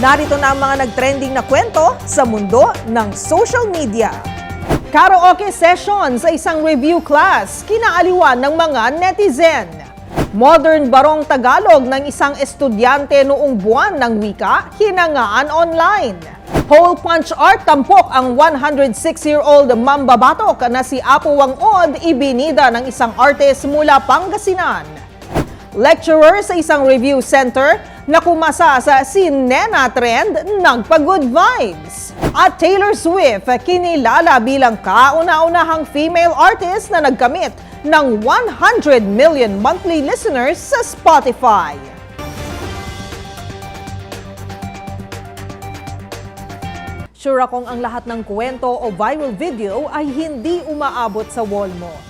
Narito na ang mga nagtrending na kwento sa mundo ng social media. Karaoke session sa isang review class, kinaaliwan ng mga netizen. Modern barong Tagalog ng isang estudyante noong buwan ng wika, hinangaan online. Hole punch art tampok ang 106-year-old mambabatok na si Apo Wangod ibinida ng isang artist mula Pangasinan. Lecturer sa isang review center na kumasa sa Sinena Trend nagpa-good vibes. At Taylor Swift kinilala bilang kauna-unahang female artist na nagkamit ng 100 million monthly listeners sa Spotify. Sure akong ang lahat ng kwento o viral video ay hindi umaabot sa wall mo.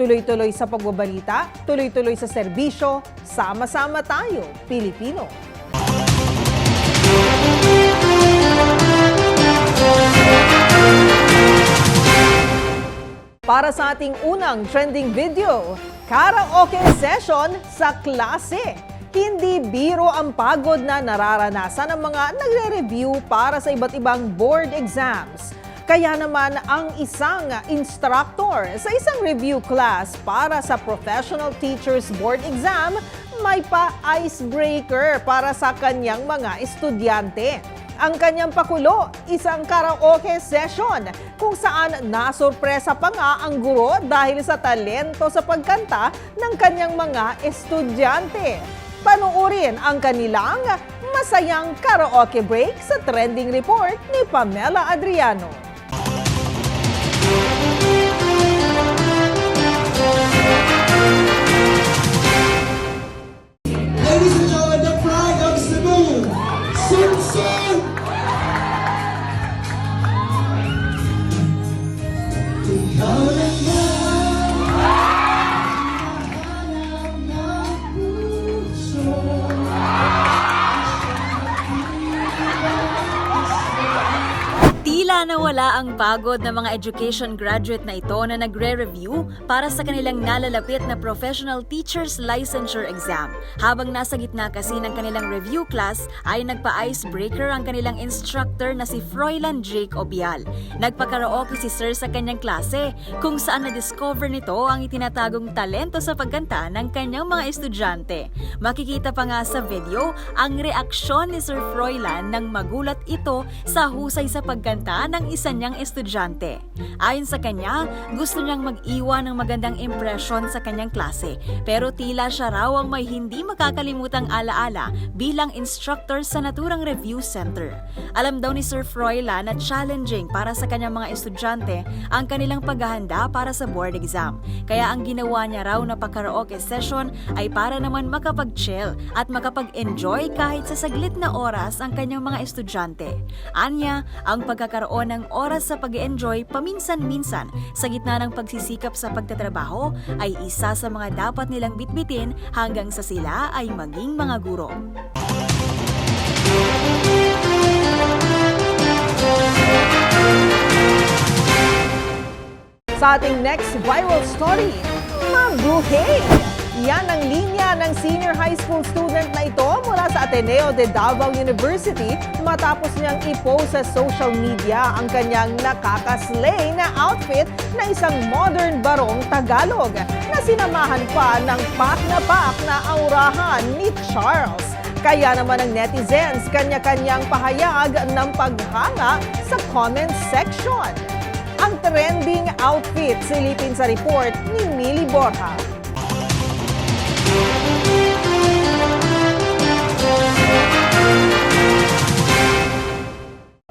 Tuloy-tuloy sa pagbabalita, tuloy-tuloy sa serbisyo, sama-sama tayo, Pilipino. Para sa ating unang trending video, karaoke session sa klase. Hindi biro ang pagod na nararanasan ng mga nagre-review para sa iba't ibang board exams. Kaya naman ang isang instructor sa isang review class para sa Professional Teachers Board Exam may pa-icebreaker para sa kanyang mga estudyante. Ang kanyang pakulo, isang karaoke session kung saan nasurpresa pa nga ang guro dahil sa talento sa pagkanta ng kanyang mga estudyante. Panuurin ang kanilang masayang karaoke break sa trending report ni Pamela Adriano. Ang pagod ng mga education graduate na ito na nagre-review para sa kanilang nalalapit na Professional Teachers Licensure Exam. Habang nasa gitna kasi ng kanilang review class ay nagpa-icebreaker ang kanilang instructor na si Froilan Jake Obial. Nagpa-karaoke si Sir sa kanyang klase kung saan na-discover nito ang itinatagong talento sa pagkanta ng kanyang mga estudyante. Makikita pa nga sa video ang reaksyon ni Sir Froilan nang magulat ito sa husay sa pagkanta ng isa niyang estudyante. Ayon sa kanya, gusto niyang mag-iwan ng magandang impresyon sa kanyang klase pero tila siya raw ang may hindi makakalimutang alaala bilang instructor sa naturang review center. Alam daw ni Sir Froilan na challenging para sa kanyang mga estudyante ang kanilang paghahanda para sa board exam. Kaya ang ginawa niya raw na pagkaraoke session ay para naman makapag-chill at makapag-enjoy kahit sa saglit na oras ang kanyang mga estudyante. Anya, ang pagkakaroon ng oras sa pag enjoy paminsan-minsan sa gitna ng pagsisikap sa pagtatrabaho ay isa sa mga dapat nilang bitbitin hanggang sa sila ay maging mga guro. Sa ating next viral story, mabuhay! Yan ang linya ng senior high school student na ito mula sa Ateneo de Davao University matapos niyang i-post sa social media ang kanyang nakakaslay na outfit na isang modern barong Tagalog na sinamahan pa ng pak na pak na aurahan ni Charles. Kaya naman ang netizens kanya-kanyang pahayag ng paghanga sa comment section. Ang trending outfit silipin sa report ni Millie Borja.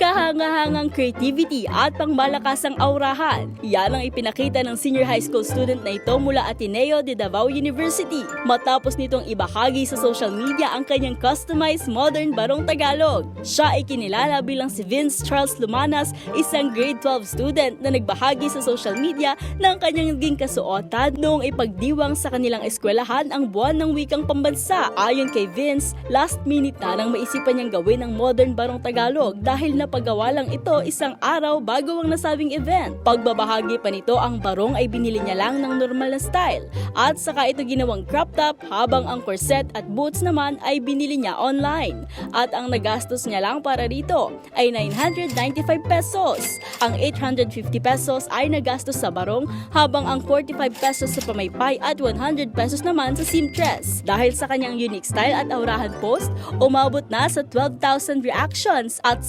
Kahangahangang creativity at pangmalakasang aurahan. Yan ang ipinakita ng senior high school student na ito mula Ateneo de Davao University matapos nitong ibahagi sa social media ang kanyang customized modern barong Tagalog. Siya ay kinilala bilang si Vince Charles Lumanas, isang grade 12 student na nagbahagi sa social media ng kanyang naging kasuotan noong ipagdiwang sa kanilang eskwelahan ang buwan ng wikang pambansa. Ayon kay Vince, last minute na nang maisipan niyang gawin ang modern barong Tagalog dahil napagawa lang ito isang araw bago ang nasabing event. Pagbabahagi pa nito ang barong ay binili niya lang ng normal na style at saka ito ginawang crop top habang ang corset at boots naman ay binili niya online. At ang nagastos niya lang para dito ay 995 pesos. Ang 850 pesos ay nagastos sa barong habang ang 45 pesos sa pamaypay at 100 pesos naman sa seamstress. Dahil sa kanyang unique style at aurahan post, umabot na sa 12,000 reactions at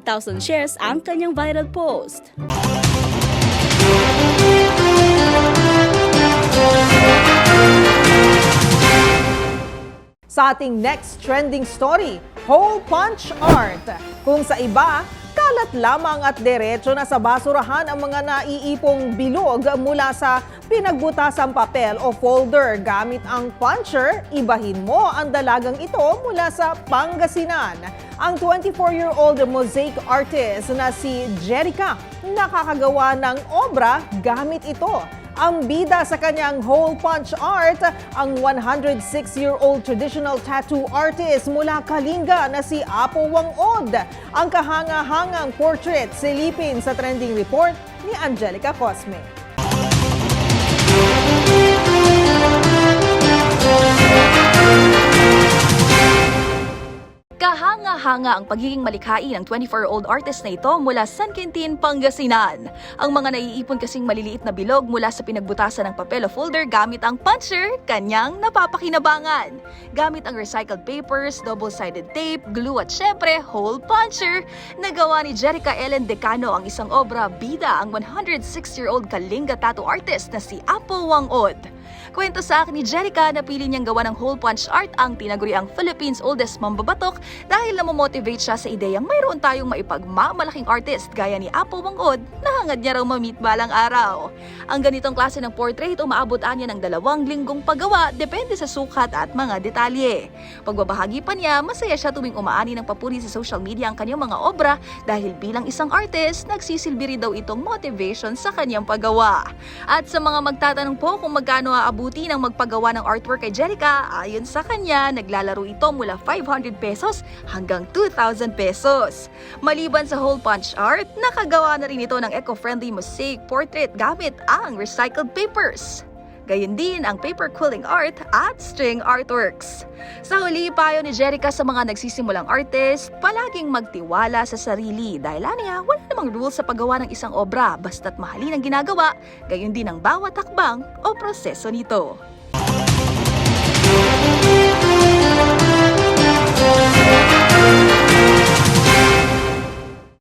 6.8,000 shares ang kanyang viral post. Sa ating next trending story, hole punch art. Kung sa iba, kalat lamang at diretso na sa basurahan ang mga naiipong bilog mula sa pinagbutasang papel o folder gamit ang puncher, ibahin mo ang dalagang ito mula sa Pangasinan. Ang 24-year-old mosaic artist na si Jerica nakakagawa ng obra gamit ito. Ang bida sa kanyang hole punch art, ang 106-year-old traditional tattoo artist mula Kalinga na si Apo Wangod. Ang kahanga-hangang portrait silipin sa trending report ni Angelica Cosme. Kahanga-hanga ang pagiging malikhain ng 24-year-old artist na ito mula San Quintin, Pangasinan. Ang mga naiipon kasing maliliit na bilog mula sa pinagbutasan ng papel o folder gamit ang puncher, kanyang napapakinabangan. Gamit ang recycled papers, double-sided tape, glue at syempre, hole puncher, nagawa ni Jerica Ellen Decano ang isang obra bida ang 106-year-old Kalinga tattoo artist na si Apo Wangod. Kwento sa akin ni Jerica na pili niyang gawa ng hole punch art ang tinaguriang Philippines oldest mambabatok dahil namomotivate siya sa ideyang mayroon tayong maipagmamalaking artist gaya ni Apo Wangod na hangad niya raw mamit balang araw. Ang ganitong klase ng portrait umaabot anya ng dalawang linggong paggawa depende sa sukat at mga detalye. Pagbabahagi pa niya, masaya siya tuwing umaani ng papuri sa social media ang kanyang mga obra dahil bilang isang artist, nagsisilbi rin daw itong motivation sa kanyang paggawa. At sa mga magtatanong po kung magkano aabuti ng magpagawa ng artwork kay Jerica, ayon sa kanya, naglalaro ito mula 500 pesos hanggang 2,000 pesos. Maliban sa hole punch art, nakagawa na rin ito ng eco-friendly mosaic portrait gamit ang recycled papers. Gayon din ang paper quilling art at string artworks. Sa huli, payo ni Jerica sa mga nagsisimulang artist, palaging magtiwala sa sarili dahil aniya, wala namang rules sa paggawa ng isang obra basta't mahalin ang ginagawa, gayon din ang bawat hakbang o proseso nito.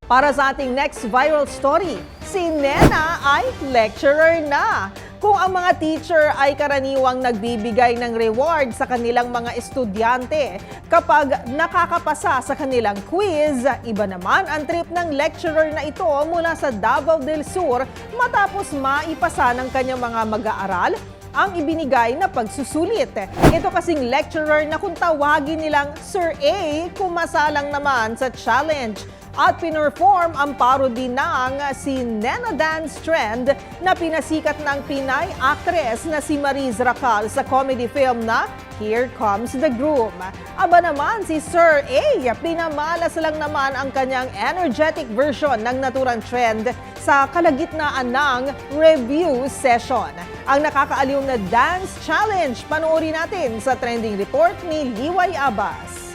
Para sa ating next viral story, si Nena ay lecturer na. Kung ang mga teacher ay karaniwang nagbibigay ng reward sa kanilang mga estudyante kapag nakakapasa sa kanilang quiz, iba naman ang trip ng lecturer na ito mula sa Davao del Sur matapos maipasa ng kanyang mga mag-aaral ang ibinigay na pagsusulit. Ito kasing lecturer na kung tawagin nilang Sir A, kumasalang naman sa challenge at pinerform ang parody ng si Nena Dance Trend na pinasikat ng Pinay actress na si Mariz Racal sa comedy film na Here Comes the Groom. Aba naman si Sir A, pinamalas lang naman ang kanyang energetic version ng naturang trend sa kalagitnaan ng review session. Ang nakakaaliw na dance challenge, panoorin natin sa trending report ni Liway Abbas.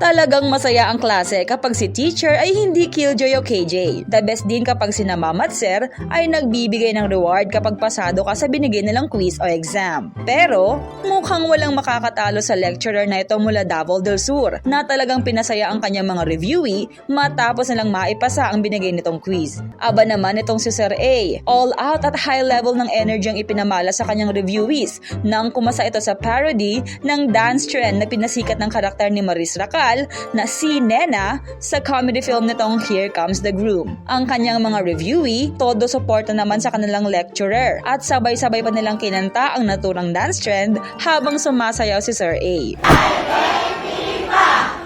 Talagang masaya ang klase kapag si teacher ay hindi killjoy o KJ. The best din kapag si mama at sir ay nagbibigay ng reward kapag pasado ka sa binigay nilang quiz o exam. Pero, mukhang walang makakatalo sa lecturer na ito mula Davao del Sur na talagang pinasaya ang kanyang mga reviewee matapos nilang maipasa ang binigay nitong quiz. Aba naman itong si Sir A. All out at high level ng energy ang ipinamala sa kanyang reviewees nang kumasa ito sa parody ng dance trend na pinasikat ng karakter ni Maris Racal na si Nena sa comedy film nitong Here Comes the Groom. Ang kanyang mga reviewee, todo suporta naman sa kanilang lecturer at sabay-sabay pa nilang kinanta ang naturang dance trend habang sumasayaw si Sir A. Ang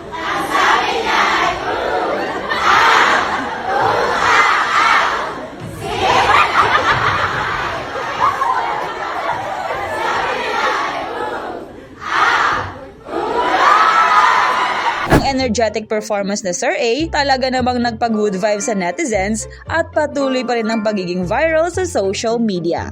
energetic performance ni Sir A talaga namang nagpa-good vibes sa netizens at patuloy pa rin ang pagiging viral sa social media.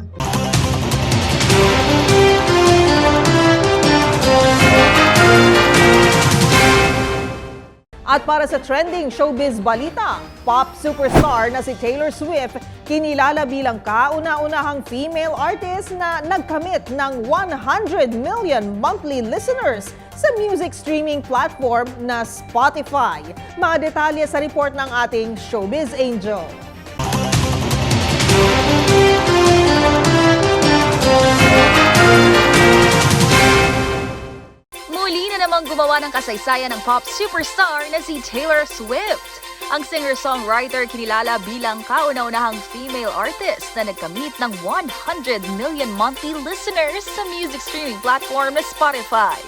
At para sa trending showbiz balita, pop superstar na si Taylor Swift kinilala bilang kauna-unahang female artist na nagkamit ng 100 million monthly listeners sa music streaming platform na Spotify. Mga detalye sa report ng ating Showbiz Angel. Gumawa ng kasaysayan ng pop superstar na si Taylor Swift. Ang singer-songwriter kinilala bilang kauna-unahang female artist na nagkamit ng 100 million monthly listeners sa music streaming platform na Spotify.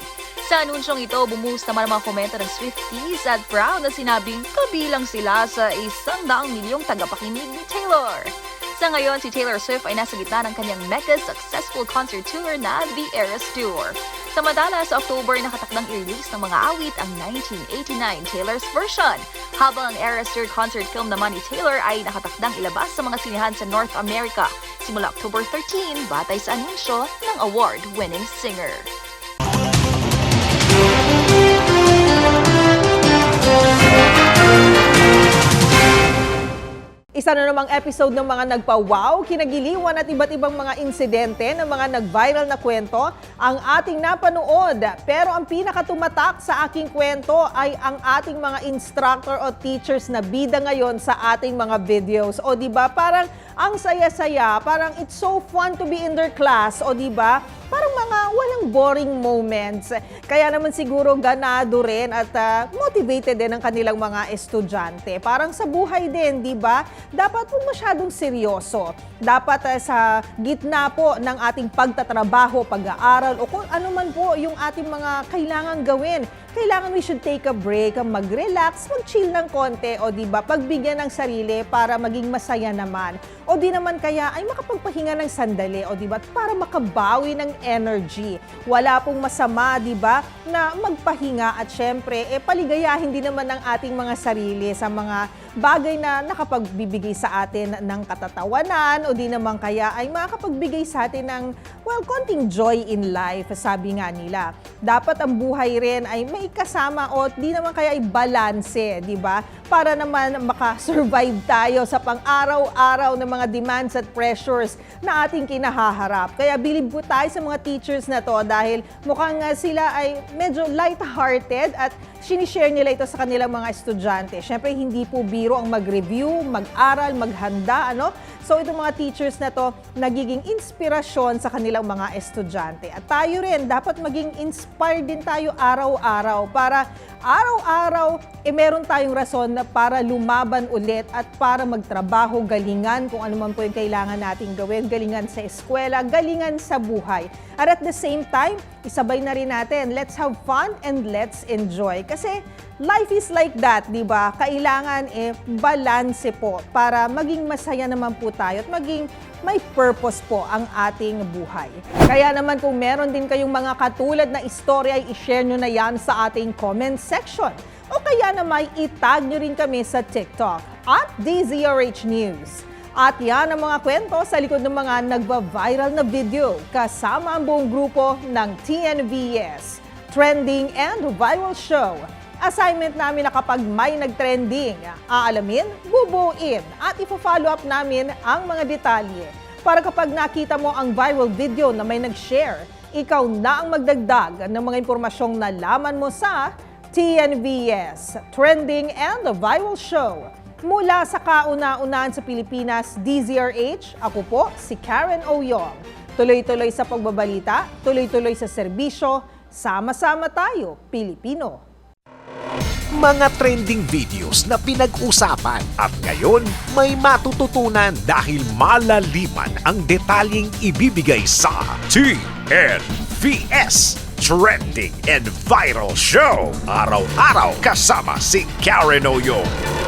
Sa anunsyong ito, bumuhos naman ang mga komento ng Swifties at proud na sinabing kabilang sila sa isang daang milyong tagapakinig ni Taylor. Sa ngayon, si Taylor Swift ay nasa gitna ng kanyang mega successful concert tour na The Eras Tour. Sa October nakatakdang i-release ng mga awit ang 1989 Taylor's version. Habang ang Eras Tour concert film naman ni Taylor ay nakatakdang ilabas sa mga sinihan sa North America simula October 13 batay sa anunsyo ng award-winning singer. Isa na namang episode ng mga nagpa-wow, kinagiliwan at iba't ibang mga insidente ng mga nag-viral na kwento ang ating napanood. Pero ang pinakatumatak sa aking kwento ay ang ating mga instructor o teachers na bida ngayon sa ating mga videos. O di ba parang ang saya-saya, parang it's so fun to be in their class. O di ba parang mga walang boring moments. Kaya naman siguro ganado rin at ah, motivated din ang kanilang mga estudyante. Parang sa buhay din, di ba? Dapat po masyadong seryoso. Dapat ah, sa gitna po ng ating pagtatrabaho, pag-aaral o kung ano man po yung ating mga kailangan gawin. Kailangan we should take a break, mag-relax, mag-chill ng konti o di ba pagbigyan ng sarili para maging masaya naman. O di naman kaya ay makapagpahinga ng sandali o di ba para makabawi ng energy. Wala pong masama, di ba, na magpahinga at syempre eh paligayahin din naman ng ating mga sarili sa mga bagay na nakapagbibigay sa atin ng katatawanan o di naman kaya ay makakapagbigay sa atin ng well, konting joy in life, sabi nga nila. Dapat ang buhay rin ay may kasama o di naman kaya ay balanse, di ba? Para naman makasurvive tayo sa pang-araw-araw ng mga demands at pressures na ating kinahaharap. Kaya bilib po tayo sa mga teachers na to dahil mukhang uh, sila ay medyo light-hearted at sinishare nila ito sa kanilang mga estudyante. Siyempre, hindi po biro ang mag-review, mag-aral, maghanda, ano? So, itong mga teachers na to, nagiging inspirasyon sa kanilang mga estudyante. At tayo rin, dapat maging inspired din tayo araw-araw para araw-araw, eh meron tayong rason para lumaban ulit at para magtrabaho, galingan kung ano man po yung kailangan nating gawin, galingan sa eskwela, galingan sa buhay. At at the same time, isabay na rin natin, let's have fun and let's enjoy. Kasi life is like that, di ba? Kailangan eh balance po para maging masaya naman po tayo at maging may purpose po ang ating buhay. Kaya naman kung meron din kayong mga katulad na istorya, ay i-share nyo na yan sa ating comment section. O kaya naman itag nyo rin kami sa TikTok at DZRH News. At yan ang mga kwento sa likod ng mga nagva-viral na video kasama ang buong grupo ng TNVS, Trending and Viral Show. Assignment namin na kapag may nag-trending, aalamin, bubuin at ifo-follow up namin ang mga detalye. Para kapag nakita mo ang viral video na may nag-share, ikaw na ang magdagdag ng mga impormasyong nalaman mo sa TNVS, Trending and Viral Show. Mula sa kauna-unahan sa Pilipinas, DZRH, ako po si Karen Oyong. Tuloy-tuloy sa pagbabalita, tuloy-tuloy sa serbisyo, sama-sama tayo, Pilipino. mga trending videos na pinag-usapan. At ngayon, may matututunan dahil malaliman ang detalyeng ibibigay sa TNVS Trending and Viral Show. Araw-araw kasama si Karen Oyong.